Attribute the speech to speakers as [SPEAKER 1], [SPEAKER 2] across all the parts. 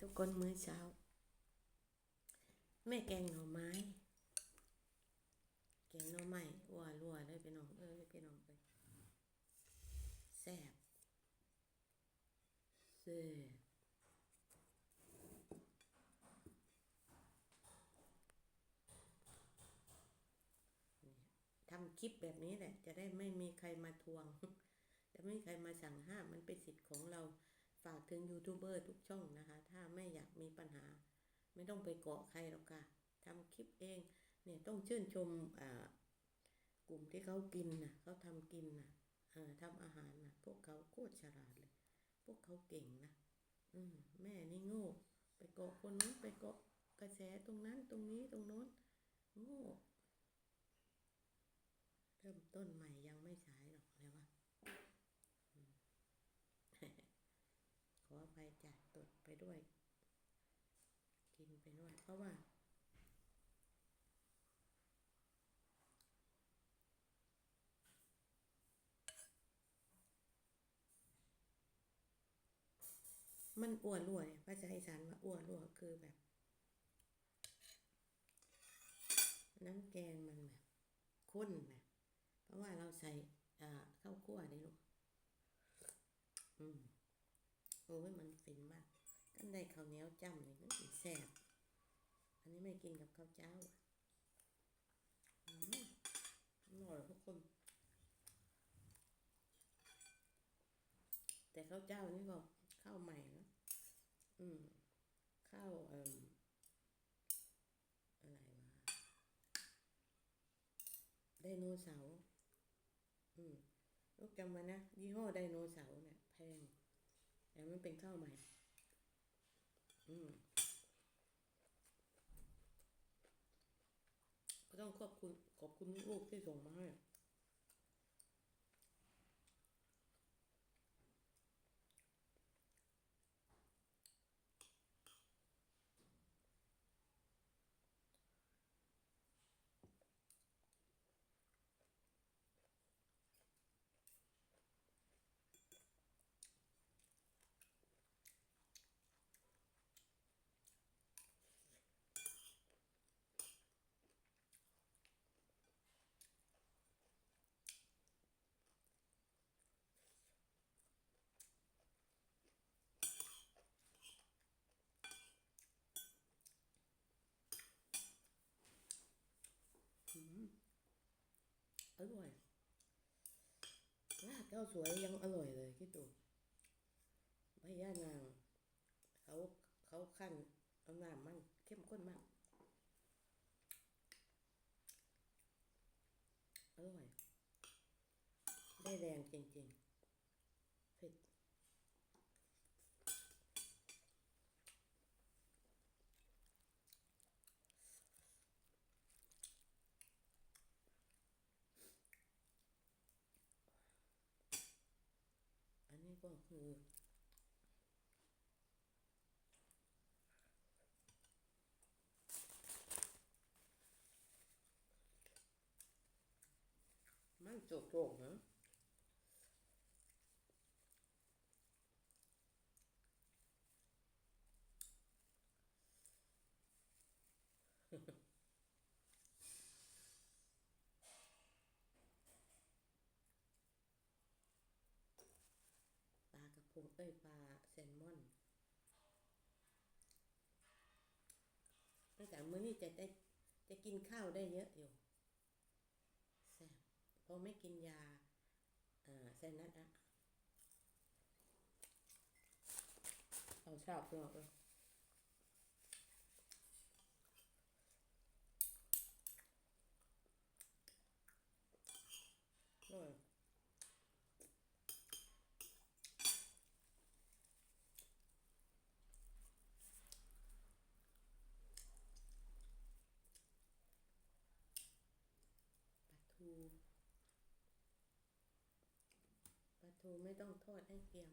[SPEAKER 1] ทุกคนมื้อเช้า แม่แกงหน่อไม้ แกงหน่อไม้วัวรัวเลยพี่น้องเอ้ยพี่น้องเอ้ยแซ่บแซ่บทำคลิปแบบนี้แหละ จะได้ไม่มีใครมาทวง จะไม่มีใครมาสั่งห้ามมันเป็นสิทธิ์ของเรา ฝากถึงยูทูบเบอร์ทุกช่องนะคะ ถ้าไม่อยากมีปัญหา ไม่ต้องไปเกาะใครหรอกค่ะทำคลิปเองเนี่ยต้องชื่นชมอ่ากลุ่มที่เขากินนะเขาทำกินนะเออทำอาหารนะพวกเขาโคตรฉลาดเลย พวกเขาเก่งนะอืมแม่นี่โง่ ไปเกาะคนนู้นไปเกาะกระแสตรงนั้นตรงนี้ตรงโน้นโง่เริ่มต้นใหม่ยังไม่สายหรอกเลยว่า ขออภัย จ้ะตดไปด้วย กินไปด้วย เพราะว่า มันอ้วนรวเนี่ยภาษาอีสานว่าอ้วนรวคือแบบ น้ำแกงมันแบบข้นแบบเพราะว่าเราใส่ข้าวคั่วนี่ลูก อืม โอ้ยมันฟินมาก กันได้ข้าวเหนียวจ้ำนี่มันแซ่บอันนี้ไม่กินกับข้าวเจ้าอะอร่อยทุกคน แต่ข้าวเจ้านี่ก็ข้าวใหม่นะอืมข้าวเอ่มอะไรวะไดโนเสาร์อืมลูกจำไว้นะ ยี่ห้อไดโนเสาร์เนี่ยแพง แล้วมันเป็นข้าวใหม่ อืมก็ต้องขอบคุณขอบคุณลูกที่ส่งมาให้ อร่อยรากข้าวสวยยังอร่อยเลยคิดดูใบย่านางเขาเขาขั้นเอาน้ำมันเข้มข้นมาก อร่อย ได้แรงจริง ๆเผ็ดอันนี้ ก็คือมันโจกโจกนาะ พงเอ้ยปลาแซลมอนตั้งแต่มื้อนี้จะได้จะกินข้าวได้เยอะอยู่แซ่บเพราะไม่กินยาอ่าไซนัสอะเอาชอบเนาะเอออร่อย ปลาทูปลา ทูไม่ต้องทอดให้เกรียม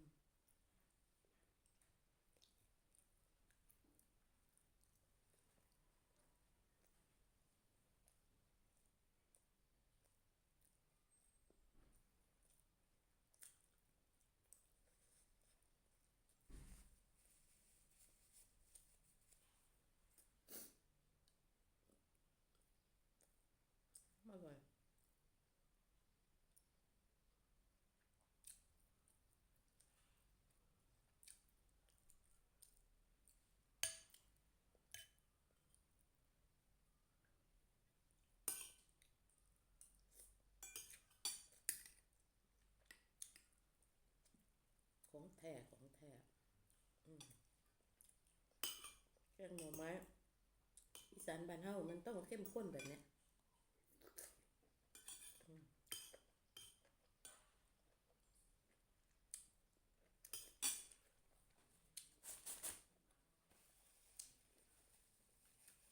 [SPEAKER 1] ท้ของแท้อืมแกงหน่อไม้อีสานบ้านเฮามันต้องเข้มข้นแบบนี้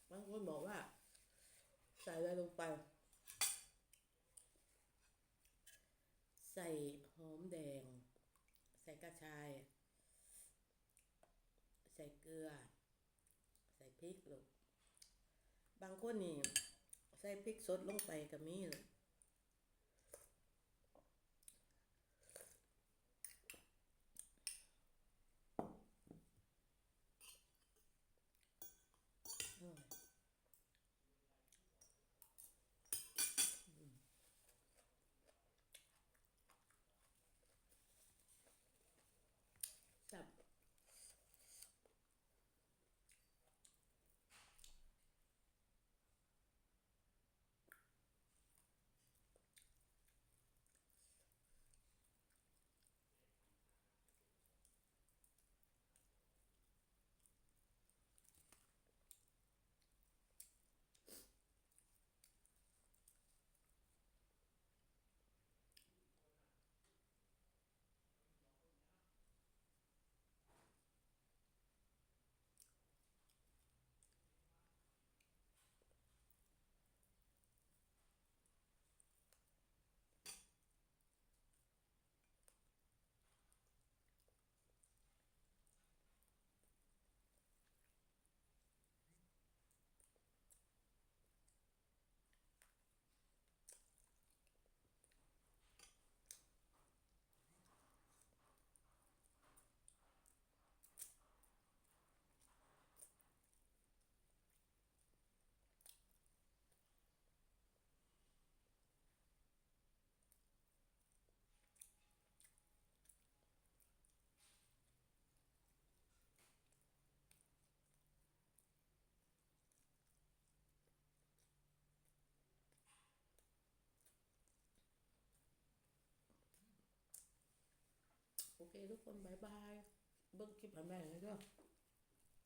[SPEAKER 1] บางคนบอกว่า ใส่อะไรลงไป ใส่หอมแดง กระชาย ใส่เกลือ ใส่พริกลูกบางคนนี่ใส่พริกสดลงไปก็มีเลยอร่ ทุกคนบายบาย เบิ้งคลิปให้แม่เลยเด้อ